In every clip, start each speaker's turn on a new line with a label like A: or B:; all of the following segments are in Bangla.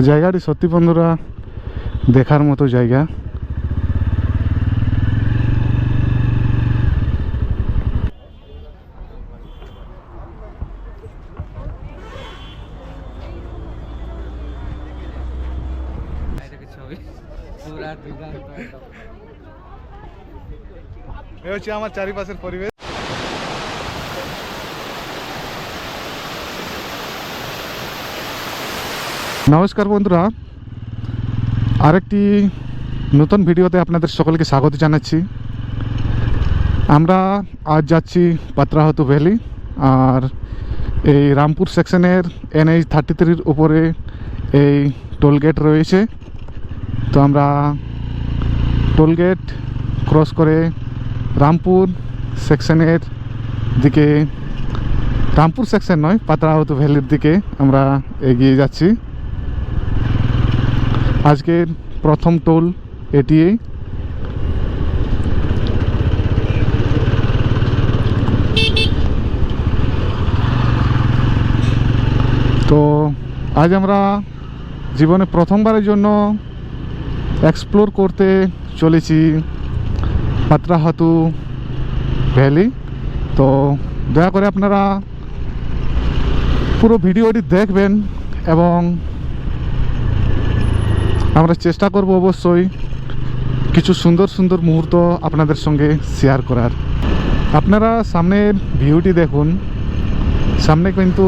A: জায়গাটি সত্যি বন্ধুরা দেখার মতো জায়গা। এ হচ্ছে আমার চারিপাশের পরিবেশ নমস্কার বন্ধুরা। আরেকটি নতুন ভিডিওতে আপনাদের সকলকে স্বাগত জানাচ্ছি। আমরা আজ যাচ্ছি পাত্রাহতু ভ্যালি আর এই রামপুর সেকশনের এনএইচ থার্টি থ্রির উপরে এই টোলগেট রয়েছে। তো আমরা টোলগেট ক্রস করে রামপুর সেকশনের দিকে, রামপুর সেকশন নয়, পাতরাহতু ভ্যালির দিকে আমরা এগিয়ে যাচ্ছি। আজকের প্রথম টোল এটিই তো আজ আমরা জীবনে প্রথমবারের জন্য এক্সপ্লোর করতে চলেছি পাত্রাহাতু ভ্যালি তো দয়া করে আপনারা পুরো ভিডিওটি দেখবেন এবং আমরা চেষ্টা করব অবশ্যই কিছু সুন্দর সুন্দর মুহূর্ত আপনাদের সঙ্গে শেয়ার করার। আপনারা সামনের ভিউটি দেখুন। সামনে কিন্তু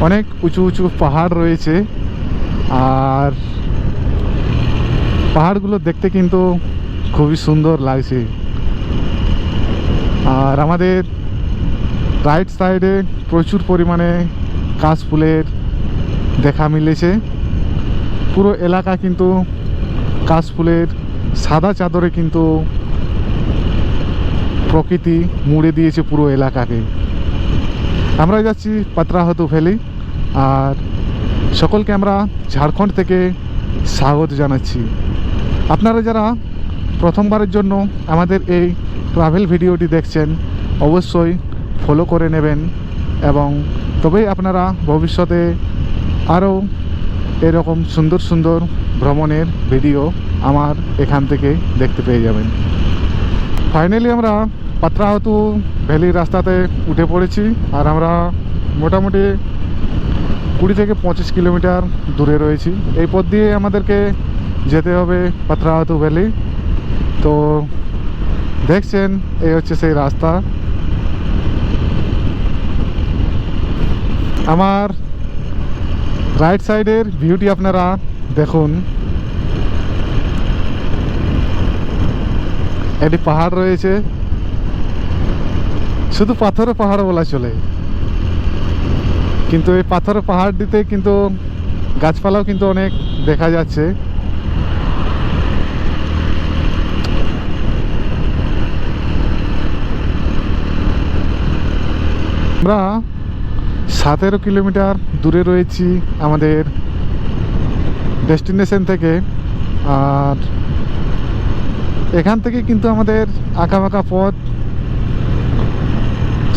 A: অনেক উঁচু উঁচু পাহাড় রয়েছে। আর পাহাড়গুলো দেখতে কিন্তু খুবই সুন্দর লাগছে। আর আমাদের রাইট সাইডে প্রচুর পরিমাণে কাশ ফুলের দেখা মিলেছে। পুরো এলাকা কিন্তু কাশফুলের সাদা চাদরে কিন্তু প্রকৃতি মুড়ে দিয়েছে পুরো এলাকাকে। আমরা যাচ্ছি পাত্রাহতু ভ্যালি আর সকলকে আমরা ঝাড়খণ্ড থেকে স্বাগত জানাচ্ছি। আপনারা যারা প্রথমবারের জন্য আমাদের এই ট্রাভেল ভিডিওটি দেখছেন, অবশ্যই ফলো করে নেবেন এবং তবেই আপনারা ভবিষ্যতে আরও এরকম সুন্দর সুন্দর ভ্রমণের ভিডিও আমার এখান থেকে দেখতে পেয়ে যাবেন। ফাইনালি আমরা পাত্রাহতু ভ্যালির রাস্তাতে উঠে পড়েছি আর আমরা মোটামুটি কুড়ি থেকে পঁচিশ কিলোমিটার দূরে রয়েছি। এই পথ দিয়ে আমাদেরকে যেতে হবে পাত্রাহতু ভ্যালি। তো দেখছেন, এই হচ্ছে সেই রাস্তা। আমার রাইট সাইডের ভিউটি আপনারা দেখুন। একটি পাহাড় রয়েছে। শুধু পাথরের পাহাড় বলা চলে। কিন্তু এই পাথরের পাহাড়টিতে কিন্তু গাছপালাও কিন্তু অনেক দেখা যাচ্ছে। আমরা সতেরো কিলোমিটার দূরে রয়েছি আমাদের ডেস্টিনেশন থেকে। আর এখান থেকে কিন্তু আমাদের আঁকাবাঁকা পথ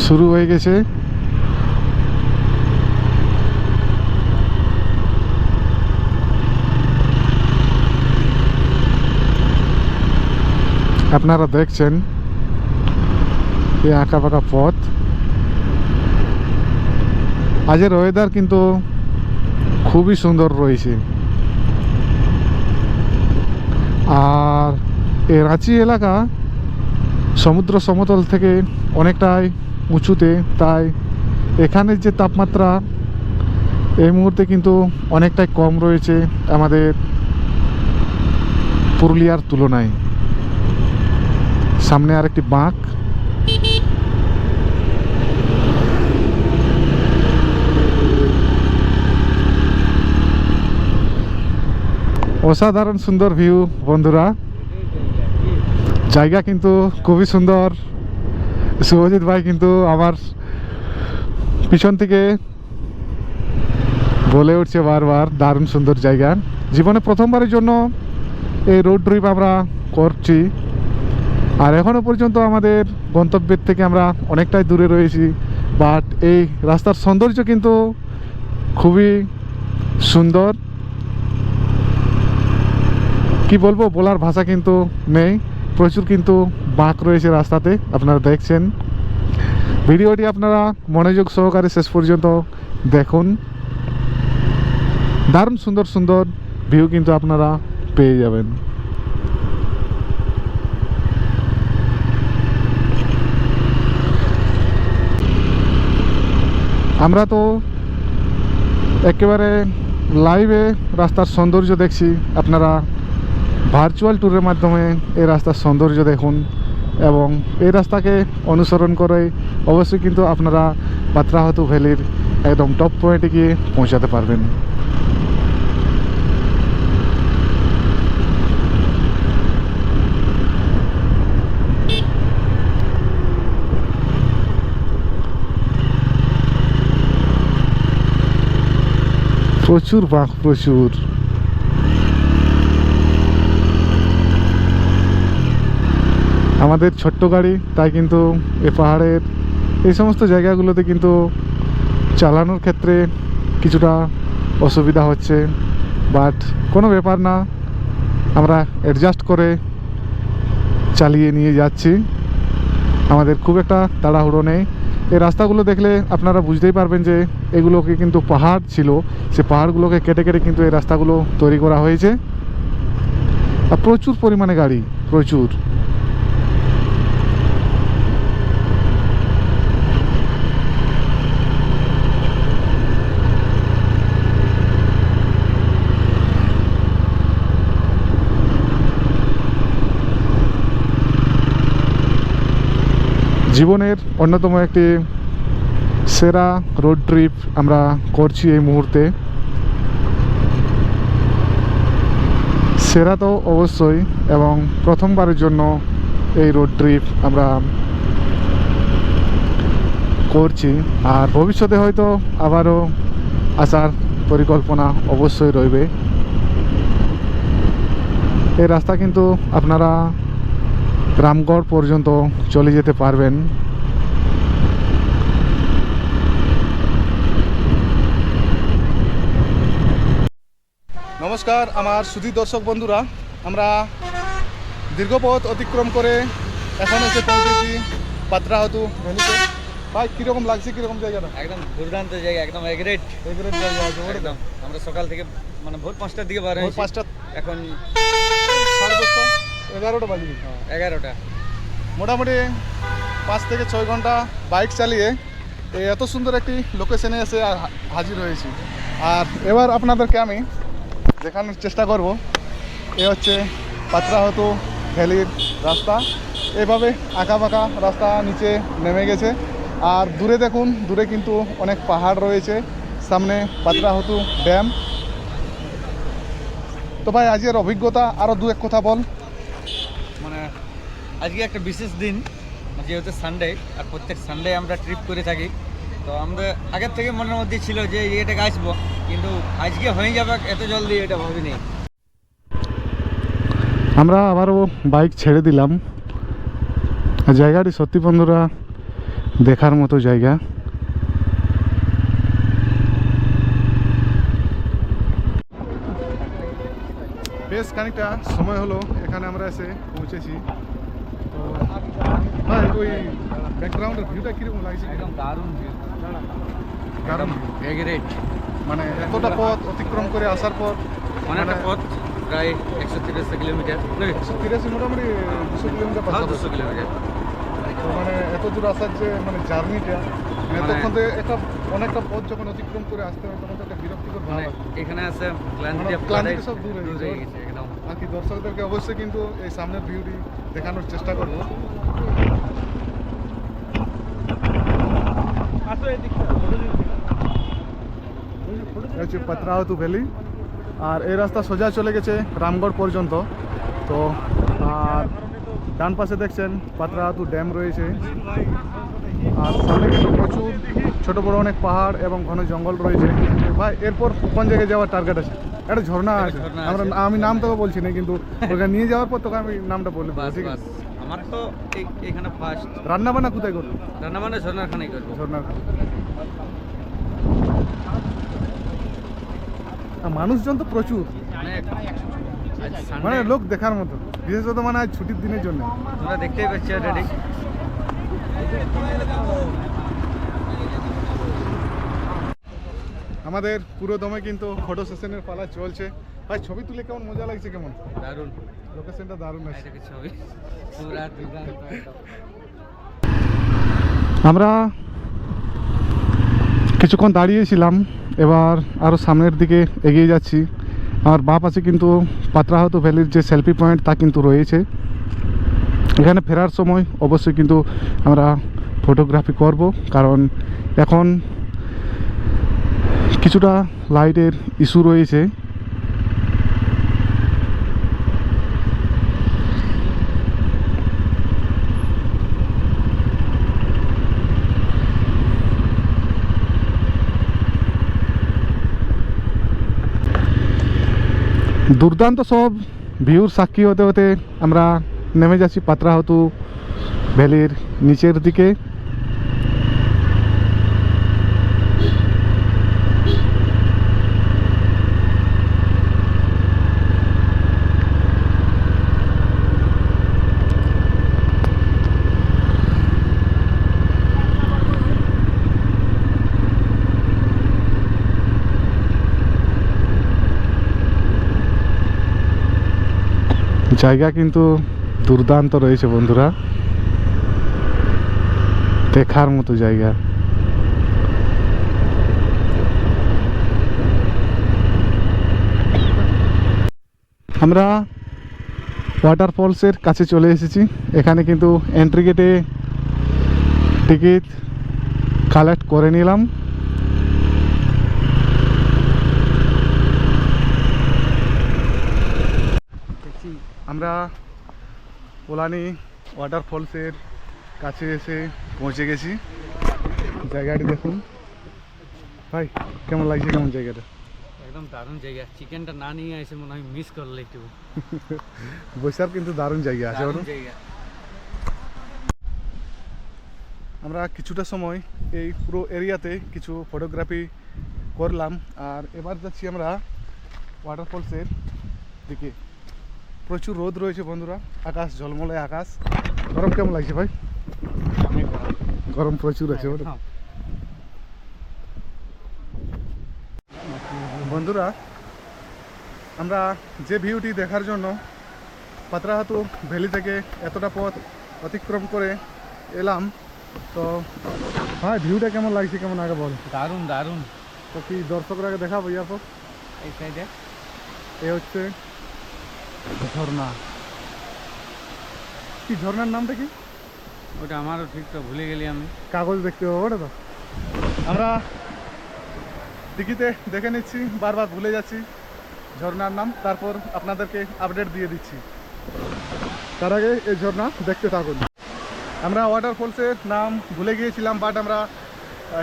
A: শুরু হয়ে গেছে। আপনারা দেখছেন এই আঁকা আঁকাবাঁকা পথ। আজের ওয়েদার কিন্তু খুবই সুন্দর রয়েছে। আর এ রাঁচি এলাকা সমুদ্র সমতল থেকে অনেকটাই উঁচুতে, তাই এখানের যে তাপমাত্রা এই মুহূর্তে কিন্তু অনেকটাই কম রয়েছে আমাদের পুরুলিয়ার তুলনায়। সামনে আরেকটি বাঁক অসাধারণ সুন্দর ভিউ বন্ধুরা। জায়গা কিন্তু খুবই সুন্দর। শুভজিৎ ভাই কিন্তু আমার পিছন থেকে বলে উঠছে বারবার, দারুণ সুন্দর জায়গা। জীবনে প্রথমবারের জন্য এই রোড ট্রিপ আমরা করছি। আর এখনও পর্যন্ত আমাদের গন্তব্যের থেকে আমরা অনেকটাই দূরে রয়েছি। বাট এই রাস্তার সৌন্দর্য কিন্তু খুবই সুন্দর। কি বলব, বলার ভাষা কিন্তু নেই, প্রচুর কিন্তু বাঁক রয়েছে রাস্তাতে, আপনারা দেখছেন। ভিডিওটি আপনারা মনোযোগ সহকারে শেষ পর্যন্ত দেখুন। দারুণ সুন্দর সুন্দর ভিউ কিন্তু আপনারা পেয়ে যাবেন। আমরা তো একেবারে লাইভে রাস্তার সৌন্দর্য দেখছি, আপনারা ভার্চুয়াল ট্যুরের মাধ্যমে এই রাস্তার সৌন্দর্য দেখুন এবং এই রাস্তাকে অনুসরণ করে অবশ্যই কিন্তু আপনারা পাত্রাহতু ভ্যালির একদম টপ পয়েন্টে গিয়ে পৌঁছাতে পারবেন। প্রচুর বাঁক প্রচুর। আমাদের ছোট্ট গাড়ি, তাই কিন্তু এ পাহাড়ের এই সমস্ত জায়গাগুলোতে কিন্তু চালানোর ক্ষেত্রে কিছুটা অসুবিধা হচ্ছে। বাট কোনো ব্যাপার না, আমরা অ্যাডজাস্ট করে চালিয়ে নিয়ে যাচ্ছি। আমাদের খুব একটা তাড়াহুড়ো নেই। এই রাস্তাগুলো দেখলে আপনারা বুঝতেই পারবেন যে এগুলোকে কিন্তু পাহাড় ছিল। সে পাহাড়গুলোকে কেটে কেটে কিন্তু এই রাস্তাগুলো তৈরি করা হয়েছে। আর প্রচুর পরিমাণে গাড়ি, প্রচুর। জীবনের অন্যতম একটি সেরা রোড ট্রিপ আমরা করছি এই মুহূর্তে। সেরা তো অবশ্যই এবং প্রথমবারের জন্য এই রোড ট্রিপ আমরা করছি। আর ভবিষ্যতে হয়তো আবারও আসার পরিকল্পনা অবশ্যই রইবে। এই রাস্তা কিন্তু আপনারা রামগড় পর্যন্ত চলে যেতে পারবেন।
B: নমস্কার আমার সুধী দর্শক বন্ধুরা আমরা দীর্ঘপথ অতিক্রম করে এখন এসে পৌঁছেছি পাত্রাহতু ভ্যালিতে। ভাই কীরকম লাগছে কীরকম জায়গাটা?
C: একদম দুর্দান্ত জায়গা একদম এগ্রেট
B: এবারে জায়গা আছে
C: একদম। আমরা সকাল থেকে মানে ভোর পাঁচটার দিকে বার
B: পাঁচটা
C: এখন
B: এগারোটা বাজে
C: এগারোটা।
B: মোটামুটি পাঁচ থেকে ছয় ঘণ্টা বাইক চালিয়ে এই এত সুন্দর একটি লোকেশনে এসে হাজির হয়েছি। আর এবার আপনাদেরকে আমি দেখানোর চেষ্টা করব। এ হচ্ছে পাত্রাহতু ভ্যালির রাস্তা। এভাবে আঁকা বাঁকা রাস্তা নিচে নেমে গেছে। আর দূরে দেখুন দূরে কিন্তু অনেক পাহাড় রয়েছে। সামনে পাত্রাহতু ড্যাম। তো ভাই আজকের অভিজ্ঞতা আরও দু এক কথা বল।
C: আজকে একটা বিশেষ দিন, যেহেতু সানডে আর প্রত্যেক সানডে আমরা ট্রিপ করে থাকি। তো আমরা আগের থেকে মনের মধ্যে ছিল যে এটাকে আসব, কিন্তু আজকে হয়ে যাবে এত জলদি এটা ভাবিনি।
A: আমরা আবারও বাইক ছেড়ে দিলাম। জায়গাটি সত্যি বন্ধুরা, দেখার মতো জায়গা।
B: বেশ খানিকটা সময় হলো, এখানে আমরা এসে পৌঁছেছি। ভাই ওই ব্যাকগ্রাউন্ডের ভিউটা কীরকম লাগছে?
C: একদম দারুণ
B: কারণ
C: এগ্রেট
B: মানে এতটা পথ অতিক্রম করে আসার পর
C: অনেকটা
B: মানে-
C: পথ প্রায় একশো তিরাশি কিলোমিটার। নাকি?
B: তিরাশি মোটামুটি দুশো কিলোমিটার
C: হ্যাঁ দুশো কিলোমিটার।
B: মানে এত দূর আসার যে মানে জার্নিটা
C: মানে-
B: এতক্ষণ থেকে একটা অনেকটা পথ যখন অতিক্রম করে আসতে হয় তখন তো একটা বিরক্তিকর ভাব
C: মানে
B: আসে।
C: এখানে আছে ক্লান্তি
B: মানে ক্লান্তি সব দূর হয়ে গেছে। আর কি দর্শকদেরকে অবশ্যই কিন্তু এই সামনের ভিউটি দেখানোর চেষ্টা করব। হচ্ছে পাত্রাহতু ভ্যালি। আর এই রাস্তা সোজা চলে গেছে রামগড় পর্যন্ত। তো আর ডান পাশে দেখছেন পাত্রাহাতু ড্যাম রয়েছে। আর সামনে কিন্তু প্রচুর ছোট বড় অনেক পাহাড় এবং ঘন জঙ্গল রয়েছে। ভাই এরপর কোন জায়গায় যাওয়ার টার্গেট আছে? একটা ঝর্ণা আছে। আমরা আমি নাম তো বলছি না কিন্তু ওখানে নিয়ে যাওয়ার পর তোকে আমি নামটা বলে ঠিক আছে?
C: আমার তো এখানে ফার্স্ট
B: রান্না বান্না কোথায় করব?
C: রান্না বান্না ঝর্নার খানাই করব
B: ঝর্ণার মানুষজন তো প্রচুর। মানে লোক দেখার মতো। বিশেষত মানে আজ ছুটির দিনের জন্য।
C: তোমরা দেখতেই পাচ্ছ অলরেডি
B: আমাদের পুরো দমে কিন্তু ফটো সেশনের পালা চলছে। ভাই ছবি তুলে কেমন মজা লাগছে কেমন?
C: দারুণ।
B: লোকেশনটা দারুণ আছে।
C: ছবি?
A: আমরা কিছুক্ষণ দাঁড়িয়েছিলাম এবার আরও সামনের দিকে এগিয়ে যাচ্ছি। আর বাঁ পাশে কিন্তু পাত্রাহত ভ্যালির যে সেলফি পয়েন্ট তা কিন্তু রয়েছে। এখানে ফেরার সময় অবশ্যই কিন্তু আমরা ফটোগ্রাফি করব কারণ এখন কিছুটা লাইটের ইস্যু রয়েছে। দুর্দান্ত সব ভিউর সাক্ষী হতে হতে আমরা নেমে যাচ্ছি পাত্রাহতু ভ্যালির নিচের দিকে। জায়গা কিন্তু দুর্দান্ত রয়েছে, বন্ধুরা। দেখার মতো জায়গা। আমরা ওয়াটারফলসের কাছে চলে এসেছি। এখানে কিন্তু এন্ট্রি গেটে টিকিট কালেক্ট করে নিলাম
C: দেখছি
B: আমরা পোলানি ওয়াটারফলসের কাছে এসে পৌঁছে গেছি। জায়গাটি দেখুন। ভাই কেমন লাগছে কেমন জায়গাটা?
C: একদম দারুণ জায়গা। চিকেনটা না নিয়ে এসে মনে হয় মিস করলে একটু।
B: বৈশাখ কিন্তু দারুণ জায়গা আছে
C: জায়গা।
B: আমরা কিছুটা সময় এই পুরো এরিয়াতে কিছু ফটোগ্রাফি করলাম। আর এবার যাচ্ছি আমরা ওয়াটারফলসের দিকে। প্রচুর রোদ রয়েছে বন্ধুরা। আকাশ ঝলমলে আকাশ। গরম কেমন লাগছে ভাই? গরম। প্রচুর আছে বলুন বন্ধুরা আমরা যে ভিউটি দেখার জন্য পাত্রাহাতু ভ্যালি থেকে এতটা পথ অতিক্রম করে এলাম তো হ্যাঁ ভিউটা কেমন লাগছে? কেমন আগে বল।
C: দারুণ দারুণ।
B: তো কি দর্শকরা আগে দেখাবো ইয়ারপর
C: এই সাইডে
B: এ হচ্ছে ঝর্ণা কি ঝর্ণার নামটা কি?
C: ওটা আমারও ঠিক তো ভুলে গেলি আমি।
B: কাগজ দেখতে পাবো ওটা তো। আমরা টিকিতে দেখে নিচ্ছি বারবার ভুলে যাচ্ছি ঝর্ণার নাম তারপর আপনাদেরকে আপডেট দিয়ে দিচ্ছি। তার আগে এই ঝর্ণা দেখতে থাকুন। আমরা ওয়াটারফলসের নাম ভুলে গিয়েছিলাম বাট আমরা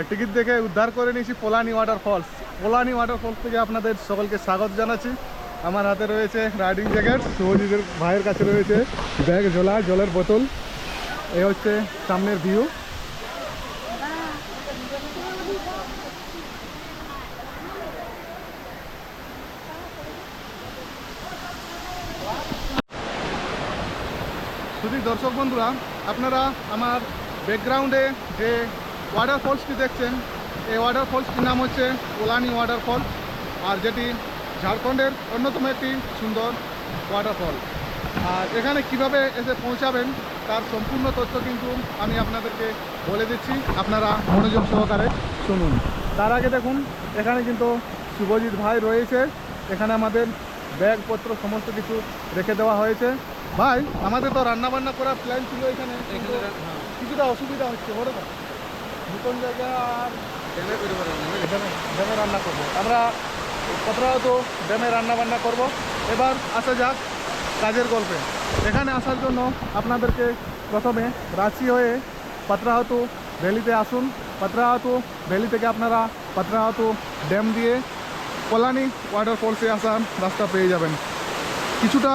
B: টিকিট দেখে উদ্ধার করে নিয়েছি পোলানি ওয়াটারফলস পোলানি ওয়াটারফলস থেকে আপনাদের সকলকে স্বাগত জানাচ্ছি। আমার হাতে রয়েছে রাইডিং জ্যাকেট শুভজিতের ভাইয়ের কাছে রয়েছে ব্যাগ ঝোলা জলের বোতল। এ হচ্ছে সামনের ভিউ শুধু দর্শক বন্ধুরা, আপনারা আমার ব্যাকগ্রাউন্ডে যে ওয়াটারফলসটি দেখছেন, এই ওয়াটারফলসটির নাম হচ্ছে ওলানি ওয়াটারফল আর যেটি ঝাড়খণ্ডের অন্যতম একটি সুন্দর ওয়াটারফল আর এখানে কীভাবে এসে পৌঁছাবেন তার সম্পূর্ণ তথ্য কিন্তু আমি আপনাদেরকে বলে দিচ্ছি। আপনারা মনোযোগ সহকারে শুনুন। তার আগে দেখুন এখানে কিন্তু শুভজিৎ ভাই রয়েছে। এখানে আমাদের ব্যাগপত্র সমস্ত কিছু রেখে দেওয়া হয়েছে। ভাই আমাদের তো রান্না বান্না করার প্ল্যান ছিল এখানে কিন্তু কিছুটা অসুবিধা হচ্ছে বলো তো নতুন জায়গা আর রান্না করব। আমরা তো ড্যামে রান্না বান্না করব। এবার আসা যাক কাজের গল্পে। এখানে আসার জন্য আপনাদেরকে প্রথমে রাঁচি হয়ে পাত্রাহাতু ভ্যালিতে আসুন। পাত্রাহাতু ভ্যালি থেকে আপনারা পাত্রাহাতু ড্যাম দিয়ে কলানি ওয়াটারফলসে আসার রাস্তা পেয়ে যাবেন। কিছুটা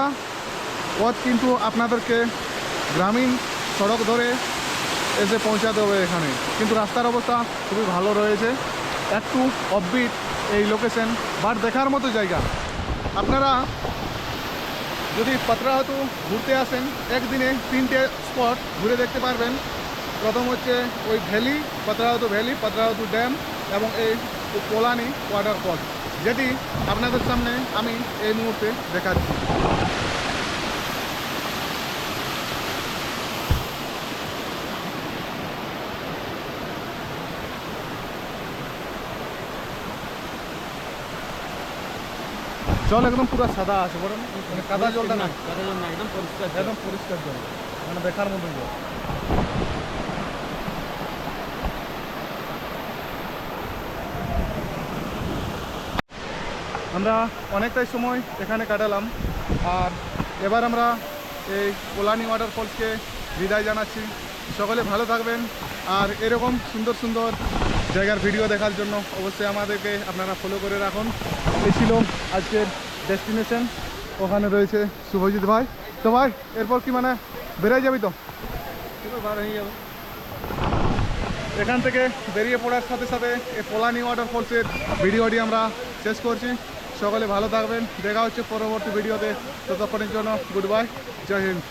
B: পথ কিন্তু আপনাদেরকে গ্রামীণ সড়ক ধরে এসে পৌঁছাতে হবে এখানে। কিন্তু রাস্তার অবস্থা খুবই ভালো রয়েছে। একটু অফবিট এই লোকেশন বাট দেখার মতো জায়গা। আপনারা যদি পাত্রাহাতু ঘুরতে আসেন, একদিনে তিনটে স্পট ঘুরে দেখতে পারবেন। প্রথম হচ্ছে ওই valley, Patrahatu valley, Patrahatu dam এবং এই পোলানি ওয়াটারফল যেটি আপনাদের সামনে আমি এই মুহূর্তে দেখাচ্ছি। জল একদম পুরো সাদা আছে বলেন মানে কাদা জলটা না
C: কাদা জল না একদম পরিষ্কার।
B: একদম পরিষ্কার জল মানে দেখার মতো জল। আমরা অনেকটাই সময় এখানে কাটালাম আর এবার আমরা এই কোলানি ওয়াটারফলসকে বিদায় জানাচ্ছি। সকলে ভালো থাকবেন আর এরকম সুন্দর সুন্দর জায়গার ভিডিও দেখার জন্য অবশ্যই আমাদেরকে আপনারা ফলো করে রাখুন। ছিল আজকের ডেস্টিনেশন ওখানে রয়েছে শুভজিৎ ভাই। তো ভাই এরপর কি মানে বেরিয়ে যাবি তো?
C: বার হয়ে যাবে।
B: এখান থেকে বেরিয়ে পড়ার সাথে সাথে এই পোলানি ওয়াটারফলসের ভিডিওটি আমরা শেষ করছি। সকলে ভালো থাকবেন। দেখা হচ্ছে পরবর্তী ভিডিওতে। ততক্ষণের জন্য গুড বাই জয় হিন্দ।